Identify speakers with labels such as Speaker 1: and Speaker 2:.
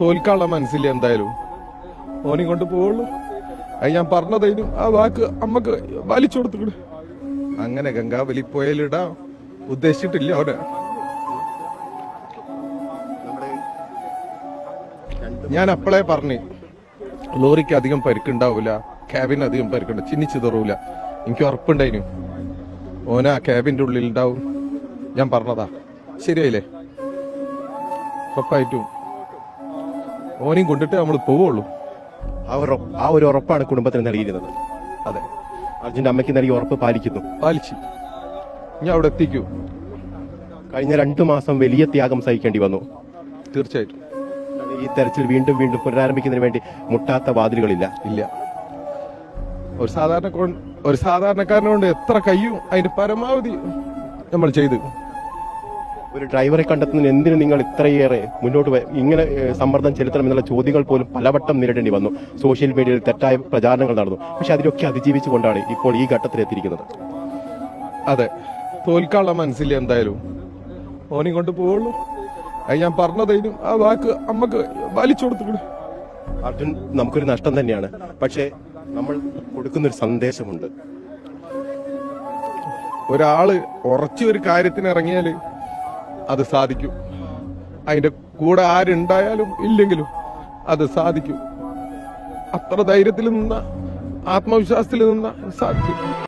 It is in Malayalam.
Speaker 1: തോൽക്കാനുള്ള മനസ്സില്ല എന്തായാലും. ഓനെ കൊണ്ട് പോവുള്ളൂ. അത് ഞാൻ പറഞ്ഞതേനും ആ വാക്ക് അമ്മയ്ക്ക് വലിച്ചു കൊടുത്തു അങ്ങനെ ഗംഗാവലി പോയാലിടാ ഉദ്ദേശിച്ചിട്ടില്ല അവനെ. ഞാൻ അപ്പളേ പറഞ്ഞു ലോറിക്ക് അധികം പരിക്കുണ്ടാവൂല ക്യാബിന് അധികം പരിക്കുണ്ട് ചിന്നിച്ചിതറൂല എനിക്ക് ഉറപ്പുണ്ടായിനു. ഓന ക്യാബിന്റെ ഉള്ളിൽ ഉണ്ടാവും. ഞാൻ പറഞ്ഞതാ. ശരിയായില്ലേ? ഉറപ്പായിട്ടും. ഓനെയും കൊണ്ടിട്ട് നമ്മൾ പോവുള്ളൂ.
Speaker 2: ആ ഒരു ആ ഒരു ഉറപ്പാണ് കുടുംബത്തിന് നൽകിയിരുന്നത്
Speaker 1: അതെ.
Speaker 2: അർജുന്റെ അമ്മയ്ക്ക് നൽകിയ ഉറപ്പ് പാലിക്കുന്നു.
Speaker 1: പാലിച്ചു. ഞാൻ അവിടെ എത്തിക്കൂ.
Speaker 2: കഴിഞ്ഞ രണ്ടു മാസം വലിയ ത്യാഗം സഹിക്കേണ്ടി വന്നു.
Speaker 1: തീർച്ചയായിട്ടും.
Speaker 2: ഈ തെരച്ചിൽ വീണ്ടും വീണ്ടും പുനരാരംഭിക്കുന്നതിന് വേണ്ടി മുട്ടാത്ത വാതിലുകളില്ല.
Speaker 1: ഇല്ല. ഒരു സാധാരണ ഒരു സാധാരണക്കാരനെ കൊണ്ട് എത്ര കയ്യും അതിന്റെ പരമാവധി നമ്മൾ ചെയ്തു.
Speaker 2: ഒരു ഡ്രൈവറെ കണ്ടെത്തുന്നതിന് എന്തിനു നിങ്ങൾ ഇത്രയേറെ മുന്നോട്ട് ഇങ്ങനെ സമ്മർദ്ദം ചെലുത്തണം എന്നുള്ള ചോദ്യങ്ങൾ പോലും പലവട്ടം നേരിടേണ്ടി വന്നു. സോഷ്യൽ മീഡിയയിൽ തെറ്റായ പ്രചാരണങ്ങൾ നടന്നു. പക്ഷെ അതിലൊക്കെ അതിജീവിച്ചുകൊണ്ടാണ് ഇപ്പോൾ ഈ ഘട്ടത്തിലെത്തിയിരിക്കുന്നത്.
Speaker 1: അതെ. തോൽക്കാനുള്ള മനസ്സില്ല എന്തായാലും. ഓനെയും കൊണ്ട് പോവുള്ളൂ. അത് ഞാൻ പറഞ്ഞതേനും ആ വാക്ക് അമ്മയ്ക്ക് വലിച്ചു കൊടുത്തിട്ട്
Speaker 2: അർജുൻ നമുക്കൊരു നഷ്ടം തന്നെയാണ്. പക്ഷേ നമ്മൾ കൊടുക്കുന്നൊരു സന്ദേശമുണ്ട്.
Speaker 1: ഒരാൾ ഉറച്ച ഒരു കാര്യത്തിന് ഇറങ്ങിയാൽ അത് സാധിക്കും. അതിന്റെ കൂടെ ആരുണ്ടായാലും ഇല്ലെങ്കിലും അത് സാധിക്കും. അത്ര ധൈര്യത്തിൽ നിന്ന ആത്മവിശ്വാസത്തിൽ നിന്ന സാധിക്കും.